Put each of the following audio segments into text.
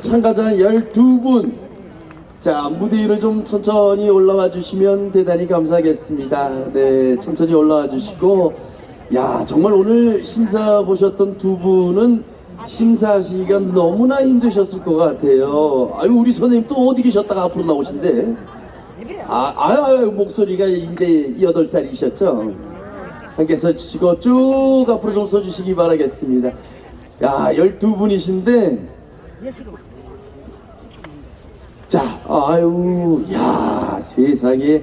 참가자 12분. 자 무대 위로 좀 천천히 올라와 주시면 대단히 감사하겠습니다. 네 천천히 올라와 주시고. 야 정말 오늘 심사 보셨던 두 분은 심사하시기가 너무나 힘드셨을 것 같아요. 아유 우리 선생님 또 어디 계셨다가 앞으로 나오신대? 아, 아유, 아유 목소리가 이제 8살이셨죠? 함께 서 주시고 쭉 앞으로 좀 서주시기 바라겠습니다. 야 12분이신데 자, 아유, 야, 세상에.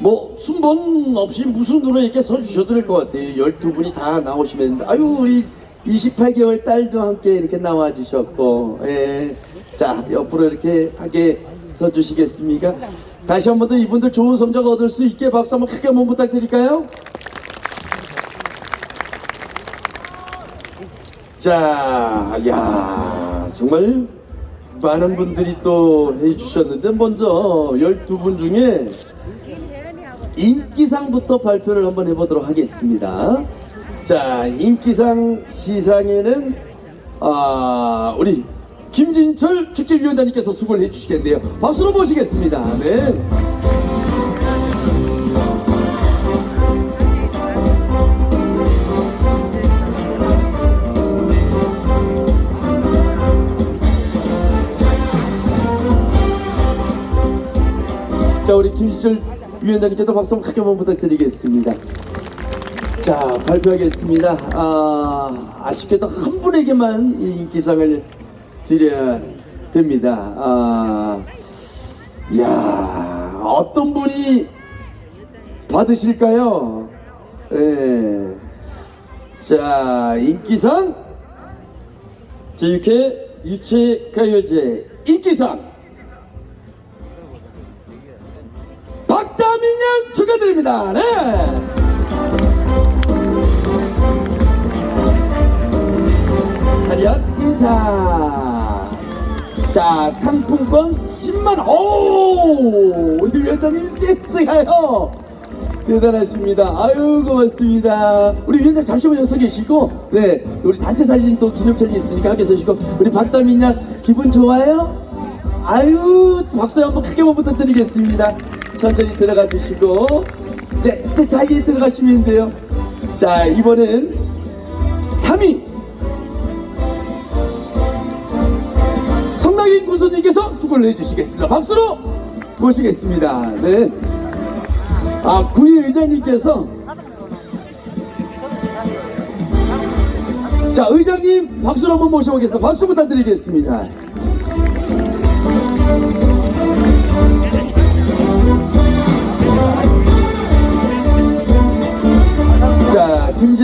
뭐, 순번 없이 무슨 눈에 이렇게 서주셔도 될 것 같아요. 12분이 다 나오시면. 아유, 우리 28개월 딸도 함께 이렇게 나와주셨고, 예. 자, 옆으로 이렇게 함께 서주시겠습니까? 다시 한 번 더 이분들 좋은 성적 얻을 수 있게 박수 한번 크게 한번 부탁드릴까요? 자, 야, 정말 많은 분들이 또 해주셨는데 먼저 12분 중에 인기상부터 발표를 한번 해보도록 하겠습니다. 자, 인기상 시상에는 아, 우리 김진철 축제위원장님께서 수고를 해주시겠네요. 박수로 모시겠습니다. 네. 자, 우리 김진철 위원장님께도 박수 크게 한번 부탁드리겠습니다. 자, 발표하겠습니다. 아, 아쉽게도 한 분에게만 이 인기상을 드려야 됩니다. 아, 야 어떤 분이 받으실까요? 예. 자, 인기상 제6회 유채가요제 인기상 박다민양 축하드립니다. 네. 차렷 인사. 자 상품권 10만 원. 오 우리 위원장님 센스가요. 대단하십니다. 아유 고맙습니다. 우리 위원장 잠시만요 서 계시고 네 우리 단체 사진 또 기념촬영 있으니까 함께 서시고 우리 박다민양 기분 좋아요? 아유 박수 한번 크게 한번 부탁드리겠습니다. 천천히 들어가 주시고 네, 네 자기 들어가시면 돼요. 자 이번엔 3위 성남인 군수님께서 수고를 해주시겠습니다. 박수로 모시겠습니다. 네. 아 군의 의장님께서 자 의장님 박수로 한번 모셔보겠습니다. 박수 부탁드리겠습니다.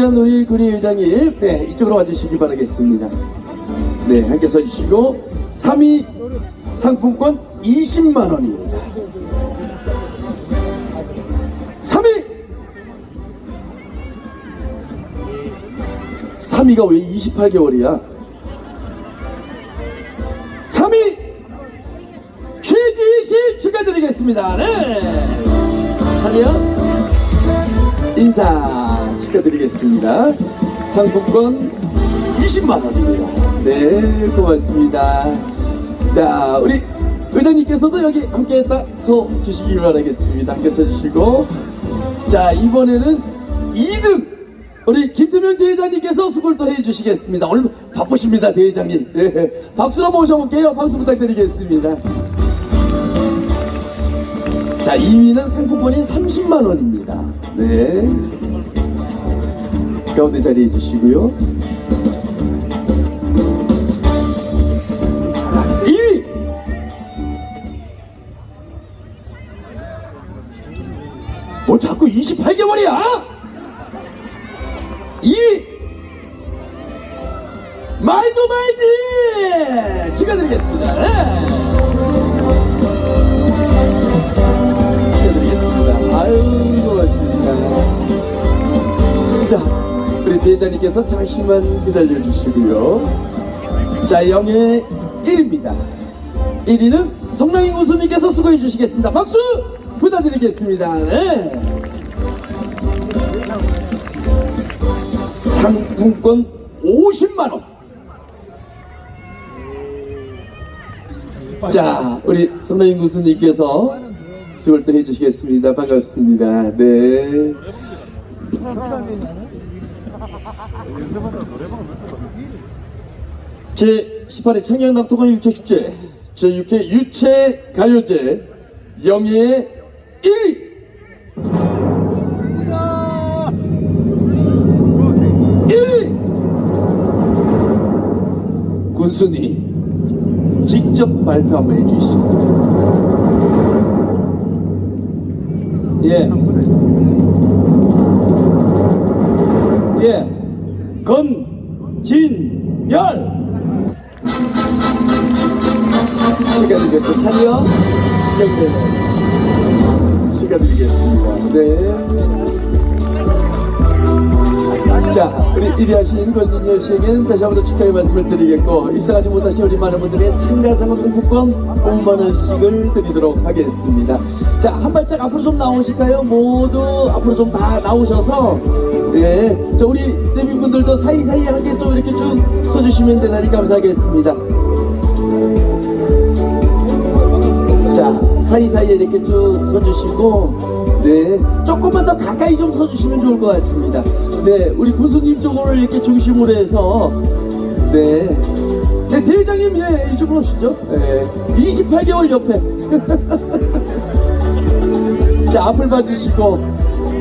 김지한 우리 군의 회장님, 네, 이쪽으로 와주시기 바라겠습니다. 네, 함께 서주시고, 3위 상품권 20만 원입니다. 3위! 3위가 왜 28개월이야? 3위! 최지희 씨 축하드리겠습니다. 네! 차렷. 인사 축하드리겠습니다. 상품권 20만 원입니다. 네, 고맙습니다. 자, 우리 의장님께서도 여기 함께 딱 서 주시기 바라겠습니다. 함께 서 주시고, 자 이번에는 2등 우리 김태명 대회장님께서 수고를 또 해주시겠습니다. 오늘 바쁘십니다, 대회장님. 네, 박수로 모셔볼게요. 박수 부탁드리겠습니다. 자, 2위는 상품권이 30만 원입니다. 네. 가운데 자리해 주시고요. 2위! 뭐 자꾸 28개월이야? 2위! 말도 말지! 축하드리겠습니다. 네. 자, 우리 대장님께서 잠시만 기다려 주시고요. 자, 영예 1위입니다. 1위는 성랑이 우수님께서 수고해 주시겠습니다. 박수 부탁드리겠습니다. 네. 상품권 50만 원. 자, 우리 손나인 교수님께서 수고를 또 해주시겠습니다. 반갑습니다. 네. 제 18회 청년 남통관 유채축제 제6회 유채 가요제 영예의 1위 1위 군순이 직접 발표 한번 해주있습니다 예. 예. 건진열 축하드리겠습니다. 차려 경례 축하드리겠습니다. 네. 자, 우리 1위 하신 권진열 씨에게는 다시 한번 더 축하의 말씀을 드리겠고 입상하지 못하신 우리 많은 분들의 참가상 상품권 5만 원씩을 드리도록 하겠습니다. 자, 한 발짝 앞으로 좀 나오실까요? 모두 앞으로 좀 다 나오셔서 예, 자, 우리 대비분들도 사이사이 한개좀 이렇게 쭉 써주시면 대단히 감사하겠습니다. 자 사이사이에 이렇게 쭉 서주시고 네 조금만 더 가까이 좀 서주시면 좋을 것 같습니다. 네 우리 군수님 쪽으로 이렇게 중심으로 해서 네, 네 대장님 예 이쪽으로 오시죠. 네, 28개월 옆에. 자 앞을 봐주시고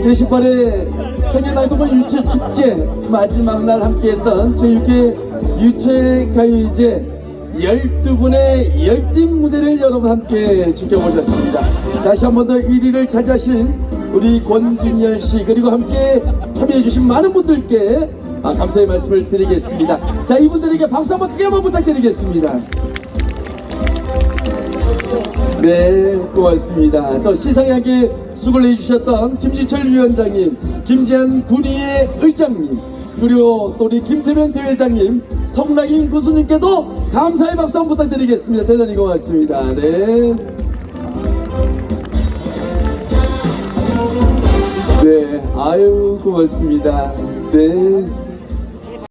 제18회 청년아이동관 유채 축제 마지막 날 함께했던 제6회 유채 가요제 12분의 열띤 무대를 여러분 함께 지켜보셨습니다. 다시 한 번 더 1위를 차지하신 우리 권진열 씨 그리고 함께 참여해주신 많은 분들께 아, 감사의 말씀을 드리겠습니다. 자 이분들에게 박수 한번 크게 한번 부탁드리겠습니다. 네, 고맙습니다. 저 시상하게 수고를 해주셨던 김지철 위원장님, 김지한 군의회 의장님, 그리고 또 우리 김태면 대회장님, 성락인 교수님께도 감사의 박수 한번 부탁드리겠습니다. 대단히 고맙습니다. 네. 네, 아유, 고맙습니다. 네.